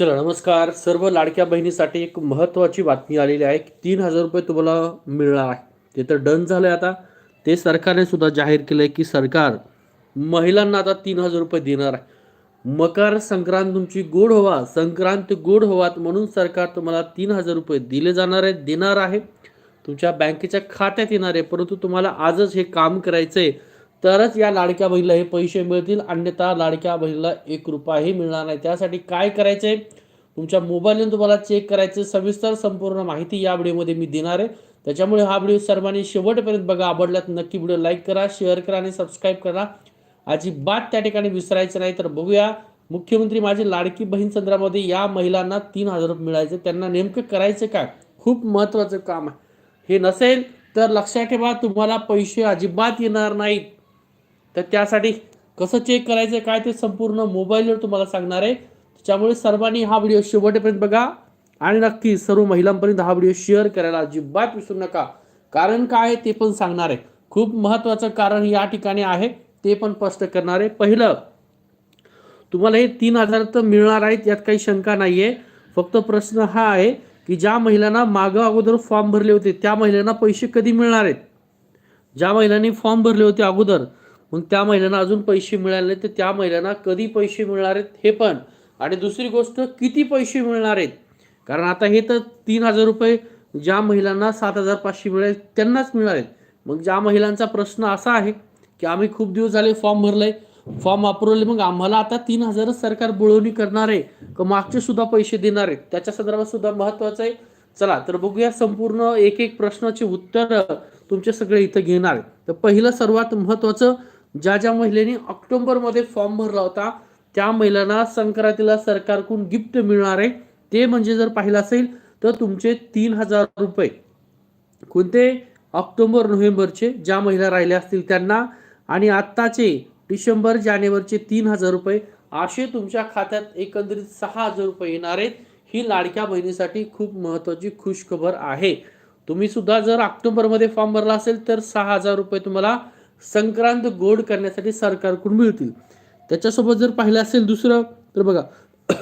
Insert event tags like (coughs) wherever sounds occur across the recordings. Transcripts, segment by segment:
चला नमस्कार. सर्व लाडक्या बहिणीसाठी एक महत्त्वाची बातमी आलेली आहे. की तीन हजार रुपये तुम्हाला मिळणार आहे. ते तर डन झालं आहे आता. ते सरकारने सुद्धा जाहीर केलं आहे की सरकार महिलांना आता तीन हजार रुपये देणार आहे. मकर संक्रांत तुमची गोड हवा संक्रांत गोड हवात म्हणून सरकार तुम्हाला तीन हजार रुपये दिले जाणार आहे देणार आहे. तुमच्या बँकेच्या खात्यात येणार आहे परंतु तुम्हाला आजच हे काम करायचं आहे तरच या लाडक्या बहिणीला हे पैसे मिळतील. अन्यथा लाडक्या बहिणीला एक रुपयाही मिळणार नाही. त्यासाठी काय करायचं आहे तुमच्या मोबाईलने तुम्हाला चेक करायचं. सविस्तर संपूर्ण माहिती या व्हिडिओमध्ये मी देणार आहे. त्याच्यामुळे हा व्हिडिओ सर्वांनी शेवटपर्यंत बघा. आवडल्यात नक्की व्हिडिओ लाईक करा शेअर करा आणि सबस्क्राईब करा. अजिबात त्या ठिकाणी विसरायचं नाही. तर बघूया. मुख्यमंत्री माझी लाडकी बहीण संदर्भामध्ये या महिलांना तीन हजार रुपये मिळायचे. त्यांना नेमकं करायचं काय? खूप महत्त्वाचं काम आहे. हे नसेल तर लक्षात ठेवा तुम्हाला पैसे अजिबात येणार नाहीत. तर त्यासाठी कसं चेक करायचं काय ते संपूर्ण मोबाईलवर तुम्हाला सांगणार आहे. त्याच्यामुळे सर्वांनी हा व्हिडिओ शेवटपर्यंत बघा. आणि नक्की सर्व महिलांपर्यंत हा व्हिडिओ शेअर करायला अजिबात विसरू नका. कारण काय आहे ते पण सांगणार आहे. खूप महत्त्वाचं कारण या ठिकाणी आहे ते पण स्पष्ट करणार आहे. पहिलं तुम्हाला हे तीन हजार तर मिळणार आहेत यात काही शंका नाही आहे फक्त प्रश्न हा आहे की ज्या महिलांना मागं अगोदर फॉर्म भरले होते त्या महिलांना पैसे कधी मिळणार आहेत? ज्या महिलांनी फॉर्म भरले होते अगोदर मग त्या महिलांना अजून पैसे मिळाले नाही तर त्या महिलांना कधी पैसे मिळणार आहेत हे पण. आणि दुसरी गोष्ट किती पैसे मिळणार आहेत? कारण आता हे तर तीन हजार रुपये ज्या महिलांना सात हजार पाचशे मिळेल त्यांनाच मिळाले आहेत मग ज्या महिलांचा प्रश्न असा आहे की आम्ही खूप दिवस झाले फॉर्म भरलाय फॉर्म वापरवले मग आम्हाला आता तीन हजारच सरकार बोळवणी करणार आहे. का मागचे सुद्धा पैसे देणार आहेत? त्याच्या संदर्भात सुद्धा महत्वाचं आहे. चला तर बघूया संपूर्ण एक एक प्रश्नाचे उत्तर तुमचे सगळे इथं घेणार आहे तर पहिलं सर्वात महत्वाचं ज्या ज्या महिलेने ऑक्टोबरमध्ये फॉर्म भरला होता त्या महिलांना संक्रांतीला सरकारकडून गिफ्ट मिळणार आहे. ते म्हणजे जर पाहिलं असेल तर तुमचे तीन हजार रुपये. कोणते? ऑक्टोबर नोव्हेंबरचे ज्या महिला राहिल्या असतील त्यांना. आणि आत्ताचे डिसेंबर जानेवारीचे तीन हजार रुपये. असे तुमच्या खात्यात एकंदरीत सहा हजार रुपये येणार आहेत. ही लाडक्या बहिणीसाठी खूप महत्त्वाची खुशखबर आहे. तुम्ही सुद्धा जर ऑक्टोबरमध्ये फॉर्म भरला असेल तर सहा हजार रुपये तुम्हाला संक्रांत गोड करण्यासाठी सरकारकडून मिळतील. त्याच्यासोबत जर पाहिलं असेल दुसरं तर बघा (clears throat)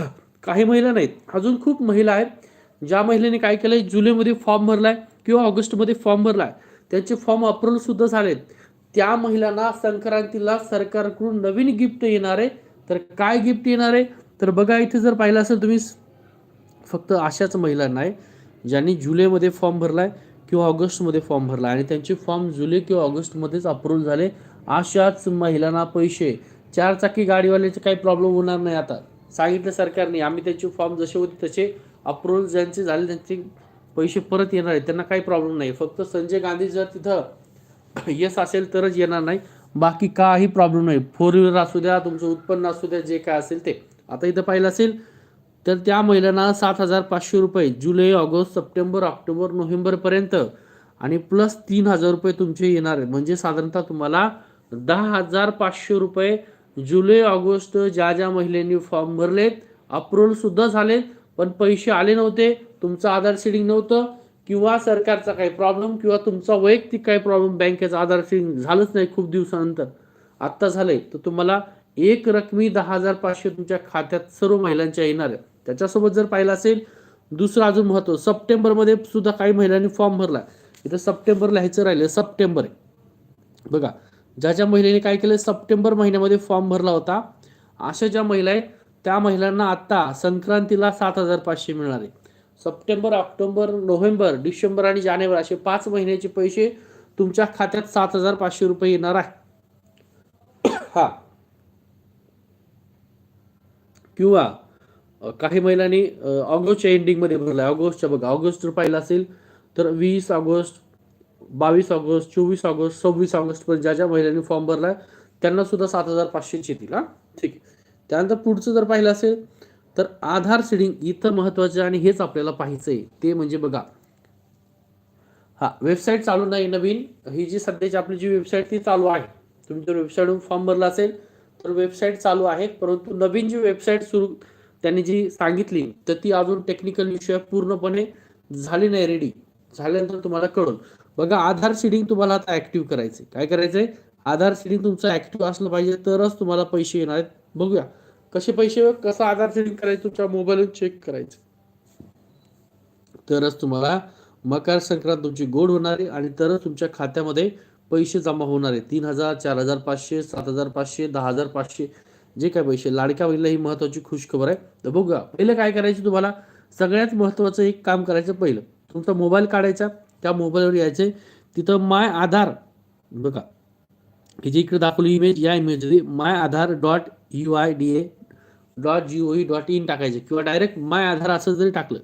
काही महिला नाहीत. अजून खूप महिला आहेत ज्या महिलेने काय केलंय जुलैमध्ये फॉर्म भरलाय किंवा ऑगस्टमध्ये फॉर्म भरलाय. त्यांचे फॉर्म अप्रूव्ह सुद्धा झालेत. त्या महिलांना संक्रांतीला सरकारकडून नवीन गिफ्ट येणार आहे. तर काय गिफ्ट येणार आहे? तर बघा इथे जर पाहिलं असेल तुम्ही फक्त अशाच महिलांना आहे ज्यांनी जुलैमध्ये फॉर्म भरलाय. किंवा ऑगस्टमध्ये फॉर्म भरला आणि त्यांचे फॉर्म जुलै किंवा ऑगस्टमध्येच अप्रूव्ह झाले अशाच महिलांना पैसे. चारचाकी गाडीवाल्याचे काही प्रॉब्लेम होणार नाही आता. सांगितलं सरकारने आम्ही त्यांचे फॉर्म जसे होते तसे अप्रूव्हल ज्यांचे झाले त्यांचे पैसे परत येणार आहेत. त्यांना काही प्रॉब्लेम नाही. फक्त संजय गांधी जर तिथं यस असेल तरच येणार नाही. बाकी काही प्रॉब्लेम नाही. फोर व्हीलर असू द्या तुमचं उत्पन्न असू द्या जे काय असेल ते. आता इथं पाहिलं असेल तर त्या महिलांना सात हजार पाचशे रुपये जुलै ऑगस्ट सप्टेंबर ऑक्टोबर नोव्हेंबरपर्यंत आणि प्लस तीन हजार रुपये तुमचे येणार आहेत. म्हणजे साधारणतः तुम्हाला दहा हजार पाचशे रुपये जुलै ऑगस्ट ज्या ज्या महिलांनी फॉर्म भरलेत अप्रुव्हल सुद्धा पण पैसे आले नव्हते तुमचं आधार सीडिंग नव्हतं किंवा सरकारचा काही प्रॉब्लेम किंवा तुमचा वैयक्तिक काही प्रॉब्लेम बँकेचं आधार सीडिंग झालंच नाही खूप दिवसानंतर. आत्ता झालंय. तर तुम्हाला एक रकमी दहा हजार पाचशे तुमच्या खात्यात सर्व महिलांच्या येणार आहे त्याच्यासोबत जर पाहिलं असेल दुसरं अजून महत्त्व सप्टेंबरमध्ये सुद्धा काही महिलांनी फॉर्म भरला. इथं सप्टेंबर लिहायचं राहिलं सप्टेंबर आहे. बघा ज्या ज्या महिलेने काय केलं सप्टेंबर महिन्यामध्ये फॉर्म भरला होता अशा ज्या महिला आहेत त्या महिलांना आत्ता संक्रांतीला सात हजार पाचशे मिळणार आहे. सप्टेंबर ऑक्टोबर नोव्हेंबर डिसेंबर आणि जानेवारी असे पाच महिन्याचे पैसे तुमच्या खात्यात सात हजार पाचशे रुपये येणार आहे. हा. किंवा काही महिलांनी ऑगस्टच्या एंडिंगमध्ये भरला आहे ऑगस्टच्या बघा ऑगस्ट जर पाहिलं असेल तर वीस ऑगस्ट बावीस ऑगस्ट चोवीस ऑगस्ट सव्वीस ऑगस्टपर्यंत ज्या ज्या महिलांनी फॉर्म भरला आहे त्यांना सुद्धा सात हजार पाचशेच येतील हा? ठीक आहे. त्यानंतर पुढचं जर पाहिलं असेल तर आधार सीडिंग इथं महत्त्वाचं आणि हेच आपल्याला पाहायचं आहे ते म्हणजे बघा हा वेबसाईट चालू नाही नवीन. ही जी सध्याची आपली जी वेबसाईट ती चालू आहे. तुम्ही जर वेबसाईटवरून फॉर्म भरला असेल तर वेबसाईट चालू आहे परंतु नवीन जी वेबसाईट सुरू त्यांनी जी सांगितली तर ती अजून टेक्निकल विषय पूर्णपणे झाली नाही रेडी झाल्यानंतर तुम्हाला कळून बघा आधार सीडिंग तुम्हाला आता ऍक्टिव्ह करायचे काय करायचंय? आधार सीडिंग तुमचं ऍक्टिव्ह असलं पाहिजे तरच तुम्हाला पैसे येणार आहेत. बघूया. कसे पैसे कसं आधार सेटिंग करायचं? तुमच्या मोबाईलवर चेक करायचं. तरच तुम्हाला मकर संक्रांत तुमची गोड होणार आहे आणि तरच तुमच्या खात्यामध्ये पैसे जमा होणार आहे. तीन हजार चार हजार पाचशे सात हजार पाचशे दहा हजार पाचशे. जे काय पैसे लाडक्या बहिणीला ही महत्वाची खुश खबर आहे. तर बघूया पहिलं काय करायचं तुम्हाला? सगळ्यात महत्वाचं एक काम करायचं पहिलं. तुमचा मोबाईल काढायचा त्या मोबाईलवर यायचे. तिथं माय आधार बघा. की जी इकडे दाखवली इमेज या image my Aadhaar dot U I D A dot G O E dot in टाकायचे. किंवा डायरेक्ट माय आधार असं जरी टाकलं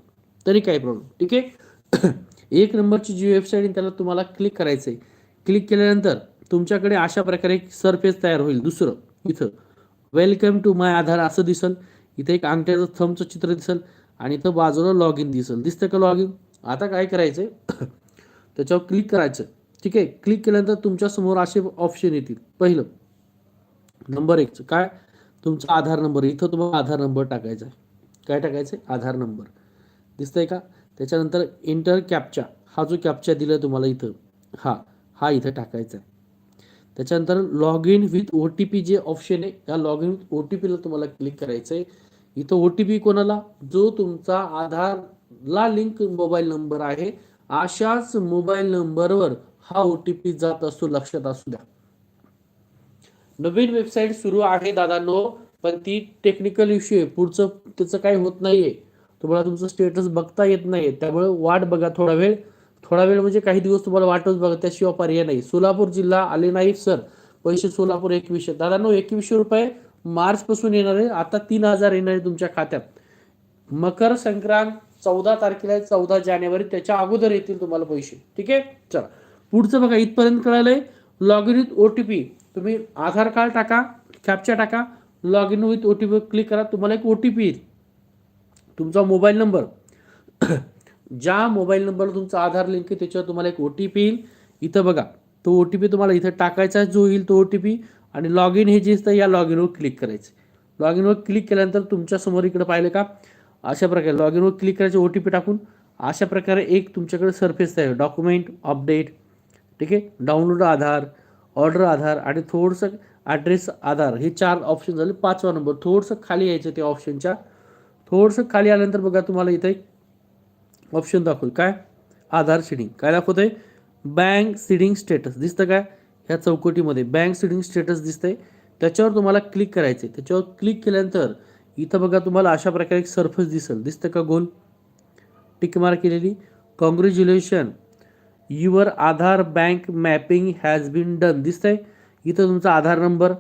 तरी काही प्रॉब्लेम ठीक आहे? (coughs) एक नंबरची जी वेबसाईट आहे त्याला तुम्हाला क्लिक करायचं आहे क्लिक केल्यानंतर तुमच्याकडे अशा प्रकारे एक सरफेस तयार होईल दुसरं इथं. वेलकम टू माय आधार असं दिसल. इथे एक अंगठ्याचं थंबचं चित्र दिसल आणि इथं बाजूला लॉग इन दिसल. दिसतं का लॉग इन आता काय करायचं (coughs) त्याच्यावर क्लिक करायचं. ठीक आहे? क्लिक केल्यानंतर तुमच्यासमोर असे ऑप्शन येतील. पहिलं नंबर एकचं काय? तुमचा आधार नंबर इथं तुम्हाला आधार नंबर टाकायचा आहे. काय टाकायचं आहे आधार नंबर दिसतंय का? त्याच्यानंतर इंटर कॅपचा हा जो कॅपचा दिला तुम्हाला इथं. हा हा इथं टाकायचा आहे. त्याच्यानंतर log in with O T P जे ऑप्शन आहे या log in with O T पीला तुम्हाला क्लिक करायचं आहे इथं ओ टी पी कोणाला? जो तुमचा आधारला लिंक मोबाईल नंबर आहे अशाच मोबाईल नंबरवर हा ओ टी पी जात असतो लक्षात असू द्या. नवीन वेबसाईट सुरू आहे दादांनो पण ती टेक्निकल इश्यू आहे. पुढचं त्याचं काही होत नाहीये. तुम्हाला तुमचं स्टेटस बघता येत नाही त्यामुळे वाट बघा थोडा वेळ. थोडा वेळ म्हणजे काही दिवस तुम्हाला वाटच बघा त्याशिवाय पर्याय नाही. सोलापूर जिल्हा आले नाही सर. पैसे सोलापूर एकवीसशे. दादांनो एकवीसशे रुपये मार्च पासून येणार आहे. आता तीन हजार येणार आहे तुमच्या खात्यात. मकर संक्रांत चौदा तारखेला चौदा जानेवारी. त्याच्या अगोदर येतील तुम्हाला पैसे. ठीक आहे? चला. पुढचं बघा इथपर्यंत कळालंय. Log in with O T P तुम्ही आधार कार्ड टाका कॅपचा टाका. Log in with O T P click करा. तुम्हाला एक ओ टी पी येईल. तुमचा मोबाईल नंबर. ज्या मोबाईल नंबरला तुमचा आधार लिंक आहे त्याच्यावर तुम्हाला एक ओ टी पी येईल. इथं बघा तो ओ टी पी तुम्हाला इथं टाकायचा जो येईल तो ओ टी पी आणि लॉग इन हे जे असतं या लॉग इनवर क्लिक करायचं. लॉग इनवर क्लिक केल्यानंतर तुमच्यासमोर इकडे पाहिलं का? अशा प्रकारे लॉग इनवर क्लिक करायचे ओ टी पी टाकून. अशा प्रकारे एक तुमच्याकडे सरफेस तयार डॉक्युमेंट अपडेट ठीक आहे? डाउनलोड आधार ऑर्डर आधार आणि थोडंसं ॲड्रेस आधार. हे चार ऑप्शन झाले. पाचवा नंबर थोडंसं खाली यायचं त्या ऑप्शनच्या थोडंसं खाली आल्यानंतर बघा तुम्हाला इथे एक ऑप्शन दाखवल काय? आधार सीडिंग. काय दाखवत आहे बँक सीडिंग स्टेटस. दिसतं काय? ह्या चौकटीमध्ये बँक सीडिंग स्टेटस दिसतंय. त्याच्यावर तुम्हाला क्लिक करायचं आहे त्याच्यावर क्लिक केल्यानंतर इथं बघा तुम्हाला अशा प्रकारे एक सरफेस दिसेल. दिसतं का गोल? टिक केलेली. Congratulation your Aadhaar bank mapping has been done दिसतंय? इथं तुमचा आधार नंबर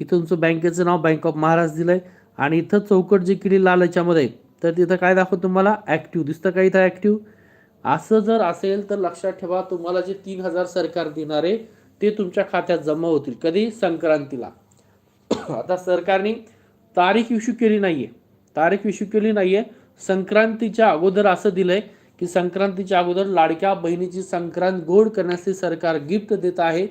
इथं तुमचं बँकेचं नाव बँक ऑफ महाराष्ट्र दिलं आहे आणि इथं चौकट जी केली लाल याच्यामध्ये तर तिथं काय दाखवत तुम्हाला? ॲक्टिव्ह दिसतं का इथं ॲक्टिव्ह असं जर असेल तर लक्षात ठेवा तुम्हाला जे तीन हजार सरकार देणार आहे ते तुमच्या खात्यात जमा होतील. कधी? संक्रांतीला. (clears throat) आता सरकारने तारीख इश्यू केली नाही आहे तारीख इश्यू केली नाही आहे संक्रांतीच्या अगोदर असं दिलंय की संक्रांतीच्या अगोदर लाडक्या बहिणीची संक्रांत गोड करण्यासाठी सरकार गिफ्ट देत आहे.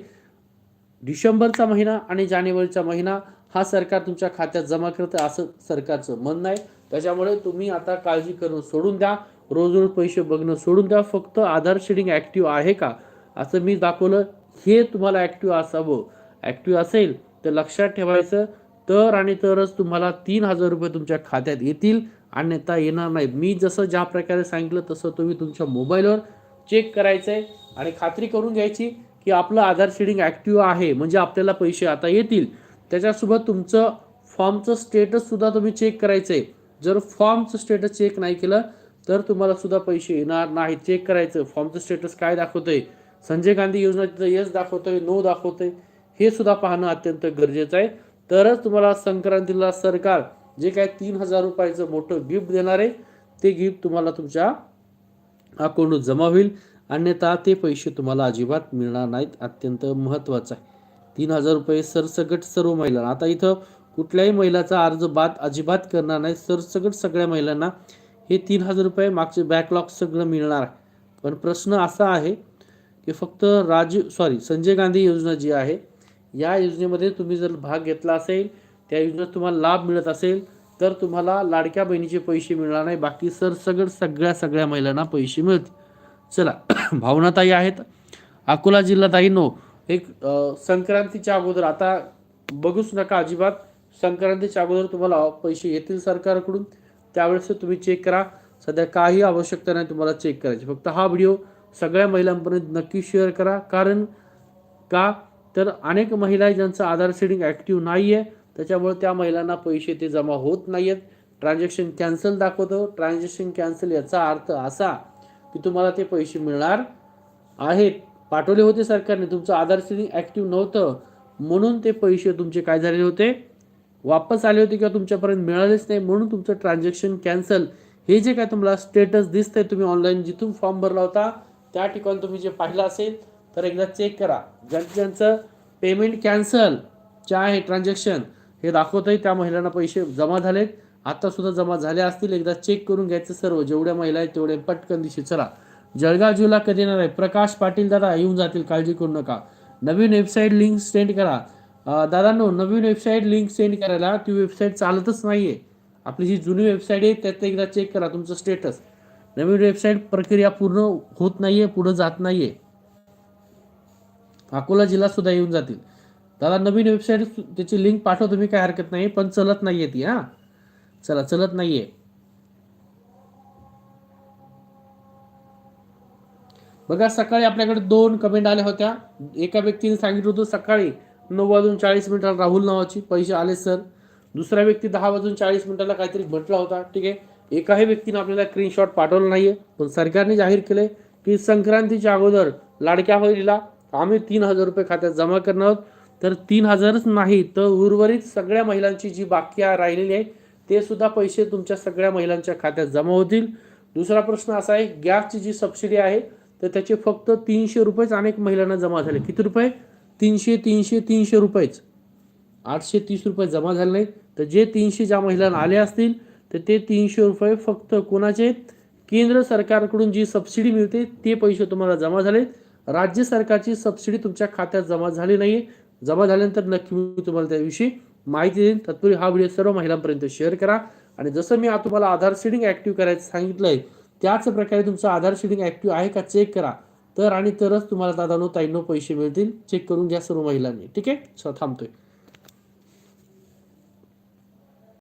डिसेंबरचा महिना आणि जानेवारीचा महिना हा सरकार तुमच्या खात्यात जमा करतं असं सरकारचं म्हणणं आहे. त्याच्यामुळे तुम्ही आता काळजी करून सोडून द्या. रोज रोज पैसे बघणं सोडून द्या. फक्त आधार शेडिंग ॲक्टिव्ह आहे का? असं मी दाखवलं. हे तुम्हाला ॲक्टिव्ह असावं. ॲक्टिव्ह असेल तर लक्षात ठेवायचं. तर आणि तरच तुम्हाला तीन हजार रुपये तुमच्या खात्यात येतील. अन्यथा येणार नाहीत. मी जसं ज्या प्रकारे सांगितलं तसं तुम्ही तुमच्या मोबाईलवर चेक करायचं आहे आणि खात्री करून घ्यायची की आपलं आधार शेडिंग ॲक्टिव्ह आहे. म्हणजे आपल्याला पैसे आता येतील. त्याच्यासोबत तुमचं फॉर्मचं स्टेटससुद्धा तुम्ही चेक करायचं आहे जर फॉर्मचं स्टेटस चेक नाही केलं तर तुम्हाला सुद्धा पैसे येणार नाही चेक करायचं. फॉर्मचं स्टेटस काय दाखवतंय? संजय गांधी योजना तिथं येस दाखवतंय नो दाखवतंय हे सुद्धा पाहणं अत्यंत गरजेचं आहे. तरच तुम्हाला संक्रांतीला सरकार जे काय तीन हजार रुपयाचं मोठं गिफ्ट देणार आहे ते गिफ्ट तुम्हाला तुमच्या अकाउंटवर जमा होईल. अन्यथा ते पैसे तुम्हाला अजिबात मिळणार नाहीत. अत्यंत महत्त्वाचं आहे. तीन हजार रुपये सरसकट सर्व महिलांना. आता इथं कुठल्याही महिलाचा अर्ज बाद अजिबात करणार नाही. सरसकट सगळ्या महिलांना हे तीन हजार रुपये मागचे बॅकलॉग सगळं मिळणार पण प्रश्न असा आहे की फक्त राजीव सॉरी संजय गांधी योजना जी आहे या योजनेमध्ये तुम्ही जर भाग घेतला असेल त्या योजनेत तुम्हाला लाभ मिळत असेल तर तुम्हाला लाडक्या बहिणीचे पैसे मिळणार नाही. बाकी सरसगट सगळ्या सगळ्या महिलांना पैसे मिळतील. चला (clears throat) भावनाताई आहेत. अकोला जिल्हा नो एक संक्रांतीच्या अगोदर आता बघूच नका अजिबात. संक्रांतीच्या अगोदर तुम्हाला पैसे येतील सरकारकडून. त्यावेळेस तुम्ही चेक करा. सध्या काही आवश्यकता नाही तुम्हाला चेक करायची. फक्त हा व्हिडिओ सगळ्या महिलांपर्यंत नक्की शेअर करा. कारण का? तर अनेक महिला आहे ज्यांचं आधार सेडिंग ॲक्टिव्ह नाही आहे त्याच्यामुळे त्या महिलांना पैसे ते जमा होत नाही आहेत ट्रान्झॅक्शन कॅन्सल दाखवतो. ट्रान्झॅक्शन कॅन्सल याचा अर्थ असा की तुम्हाला ते पैसे मिळणार आहेत. पाठवले होते सरकारने. तुमचं आधार सेडिंग ॲक्टिव्ह नव्हतं. म्हणून ते पैसे तुमचे काय झालेले होते? वापस आले होते किंवा तुमच्यापर्यंत मिळालेच नाही म्हणून तुमचं ट्रान्झॅक्शन कॅन्सल हे जे काय तुम्हाला स्टेटस दिसतंय तुम्ही ऑनलाईन जिथून फॉर्म भरला होता त्या ठिकाणी तुम्ही जे पाहिलं असेल तर एकदा चेक करा. ज्यांचं ज्यांचं पेमेंट कॅन्सल जे आहे ट्रान्झॅक्शन हे दाखवतंय त्या महिलांना पैसे जमा झालेत. आत्तासुद्धा जमा झाले असतील एकदा चेक करून घ्यायचं सर्व. जेवढ्या महिला आहेत तेवढे पटकन दिशे चला. जळगाव जिल्हा कधी येणार आहे? प्रकाश पाटील दादा येऊन जातील काळजी करू नका. नवीन वेबसाईट लिंक सेंड करा. दादांनो नवीन वेबसाईट लिंक सेंड करायला ती वेबसाईट चालतच नाही आहे आपली जी जुनी वेबसाईट आहे त्यात एकदा चेक करा तुमचं स्टेटस नवीन वेबसाईट प्रक्रिया पूर्ण होत नाही आहे पुढं जात नाही आहे अकोला जिल्हा सुद्धा येऊन जातील. दादा नवीन वेबसाईट त्याची लिंक पाठव तुम्ही काय हरकत नाही पण चलत नाही आहे ती हां. चला चलत नाही आहे बघा सकाळी आपल्याकडे दोन कमेंट आल्या होत्या. एका व्यक्तीने सांगितलं होतं सकाळी नऊ वाजून चाळीस मिनिटाला राहुल नावाची पैसे आले सर दुसरा व्यक्ती दहा वाजून चाळीस मिनिटाला काहीतरी म्हटला होता ठीक आहे. एकाही व्यक्तीने आपल्याला स्क्रीनशॉट पाठवला नाहीये पण सरकारने जाहीर केले की संक्रांतीच्या अगोदर लाडक्या बहिणीला आम्ही तीन हजार रुपये खात्यात जमा करणार आहोत. तर तीन हजारच नाही तर उर्वरित सगळ्या महिलांची जी बाकी राहिलेली आहे ते सुद्धा पैसे तुमच्या सगळ्या महिलांच्या खात्यात जमा होतील. दुसरा प्रश्न असा आहे गॅसची जी सबसिडी आहे तर त्याचे फक्त तीनशे रुपयेच अनेक महिलांना जमा झाले. किती रुपये? तीनशे तीनशे तीनशे रुपयेच. आठशे तीस रुपये जमा झाले नाही तर जे तीनशे ज्या महिलांना आले असतील तर ते तीनशे रुपये फक्त कोणाचे? केंद्र सरकारकडून जी सबसिडी मिळते ते पैसे तुम्हाला जमा झाले. राज्य सरकारची सबसिडी तुमच्या खात्यात जमा झाली नाही जमा झाल्यानंतर नक्की मी तुम्हाला त्याविषयी माहिती देईन. तत्पूर्वी हा व्हिडिओ सर्व महिलांपर्यंत शेअर करा. आणि जसं मी तुम्हाला आधार सीडिंग ॲक्टिव्ह करायचं सांगितलंय त्याच प्रकारे तुमचं आधार सीडिंग ॲक्टिव्ह आहे का चेक करा. तर आणि तरच तुम्हाला दादानो ताईंनो पैसे मिळतील. चेक करून घ्या सर्व महिलांनी. ठीक आहे? थांबतोय.